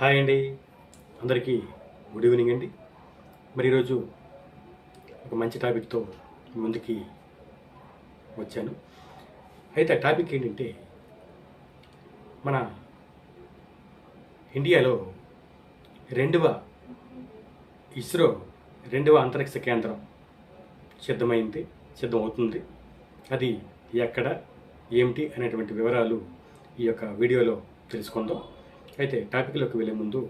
Hi అండి. అందరికీ good evening అండి. మరి ఈరోజు ఒక మంచి టాపిక్తో ముందుకి వచ్చాను. అయితే ఆ టాపిక్ ఏంటంటే మన ఇండియాలో రెండవ ఇస్రో రెండవ అంతరిక్ష కేంద్రం సిద్ధమైంది సిద్ధమవుతుంది. అది ఎక్కడ ఏమిటి అనేటువంటి వివరాలు ఈ యొక్క వీడియోలో తెలుసుకుందాం. అయితే టాపిక్లోకి వెళ్ళే ముందు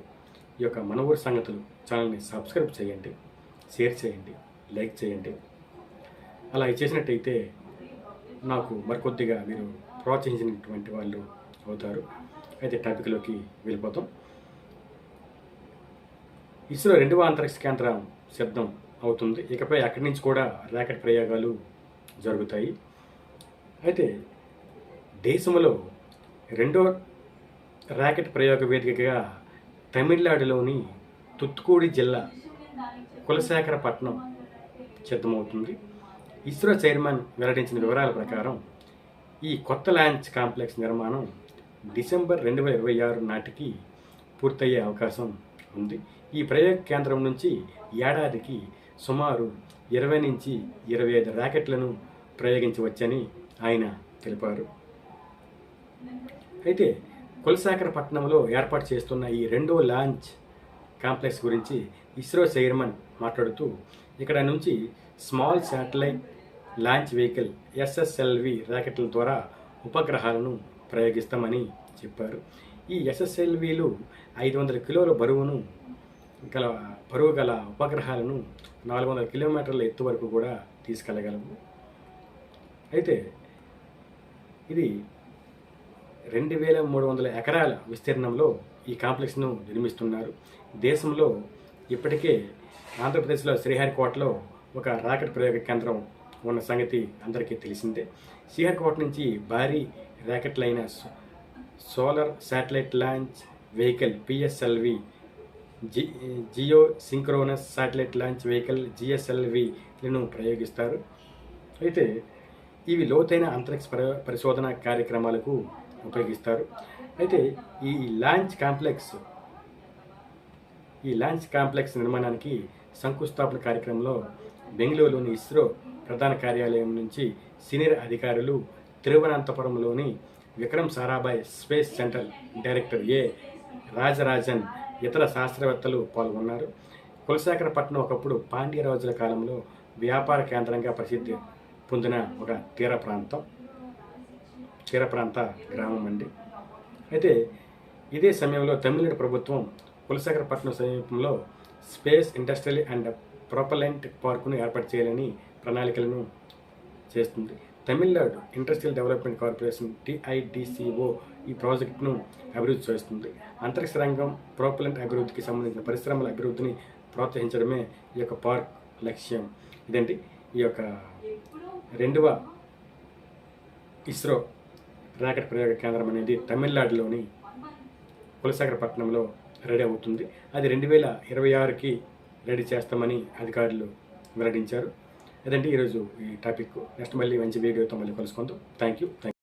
ఈ యొక్క మన ఊరి సంగతులు ఛానల్ని సబ్స్క్రైబ్ చేయండి షేర్ చేయండి లైక్ చేయండి. అలా చేసినట్టయితే నాకు మరికొద్దిగా మీరు ప్రోత్సహించినటువంటి వాళ్ళు అవుతారు. అయితే టాపిక్లోకి వెళ్ళిపోతాం. ఇస్రో రెండవ అంతరిక్ష కేంద్రం శబ్దం అవుతుంది. ఇకపై అక్కడి నుంచి కూడా రాకెట్ ప్రయోగాలు జరుగుతాయి. అయితే దేశంలో రెండో ర్యాకెట్ ప్రయోగ వేదికగా తమిళనాడులోని తుత్తుకూడి జిల్లా కులశేఖరపట్నం సిద్ధమవుతుంది. ఇస్రో చైర్మన్ వెల్లడించిన వివరాల ప్రకారం ఈ కొత్త లాంచ్ కాంప్లెక్స్ నిర్మాణం డిసెంబర్ రెండు వేల ఇరవై ఆరు నాటికి పూర్తయ్యే అవకాశం ఉంది. ఈ ప్రయోగ కేంద్రం నుంచి ఏడాదికి సుమారు ఇరవై నుంచి ఇరవై ఐదు ర్యాకెట్లను ప్రయోగించవచ్చని ఆయన తెలిపారు. అయితే కులశాఖరపట్నంలో ఏర్పాటు చేస్తున్న ఈ రెండో లాంచ్ కాంప్లెక్స్ గురించి ఇస్రో చైర్మన్ మాట్లాడుతూ ఇక్కడ నుంచి small satellite launch vehicle SSLV ర్యాకెట్ల ద్వారా ఉపగ్రహాలను ప్రయోగిస్తామని చెప్పారు. ఈ ఎస్ఎస్ఎల్విలు ఐదు వందల కిలోల బరువును గల బరువు గల ఉపగ్రహాలను నాలుగు వందల కిలోమీటర్ల ఎత్తు వరకు కూడా తీసుకెళ్ళగలము అయితే ఇది రెండు వేల మూడు వందల ఎకరాల విస్తీర్ణంలో ఈ కాంప్లెక్స్ను నిర్మిస్తున్నారు. దేశంలో ఇప్పటికే ఆంధ్రప్రదేశ్లో శ్రీహరికోటలో ఒక రాకెట్ ప్రయోగ కేంద్రం ఉన్న సంగతి అందరికీ తెలిసిందే. శ్రీహరికోట నుంచి భారీ ర్యాకెట్లైన solar satellite launch vehicle PSLV G geosynchronous satellite launch vehicle జిఎస్ఎల్విలను ప్రయోగిస్తారు. అయితే ఇవి లోతైన అంతరిక్ష పరిశోధన కార్యక్రమాలకు ఉపయోగిస్తారు. అయితే ఈ లాంచ్ కాంప్లెక్స్ ఈ లాంచ్ కాంప్లెక్స్ నిర్మాణానికి శంకుస్థాపన కార్యక్రమంలో బెంగళూరులోని ఇస్రో ప్రధాన కార్యాలయం నుంచి సీనియర్ అధికారులు తిరువనంతపురంలోని Vikram Sarabhai space centre director A Rajarajan ఇతర శాస్త్రవేత్తలు పాల్గొన్నారు. కులశేఖరపట్నం ఒకప్పుడు పాండ్యరాజుల కాలంలో వ్యాపార కేంద్రంగా ప్రసిద్ధి పొందిన ఒక తీర ప్రాంతం. తీర ప్రాంత గ్రామం అండి. అయితే ఇదే సమయంలో తమిళనాడు ప్రభుత్వం కులసాగరపట్నం సమీపంలో స్పేస్ ఇండస్ట్రియల్ అండ్ ప్రొపలెంట్ పార్కును ఏర్పాటు చేయాలని ప్రణాళికలను చేస్తుంది. Tamil Nadu industrial development corporation TIDCO ఈ ప్రాజెక్టును అభివృద్ధి చేస్తుంది. అంతరిక్ష రంగం ప్రోపలెంట్ అభివృద్ధికి సంబంధించిన పరిశ్రమల అభివృద్ధిని ప్రోత్సహించడమే ఈ యొక్క పార్క్ లక్ష్యం. ఇదండి ఈ యొక్క రెండవ ఇస్రో రాకెట్ ప్రయోగ కేంద్రం అనేది తమిళనాడులోని కులసాగరపట్నంలో రెడీ అవుతుంది. అది రెండు వేల ఇరవై ఆరుకి రెడీ చేస్తామని అధికారులు వెల్లడించారు. అదంటే ఈరోజు ఈ టాపిక్. నెక్స్ట్ మళ్ళీ మంచి వీడియోతో మళ్ళీ కలుసుకుందాం. Thank you thank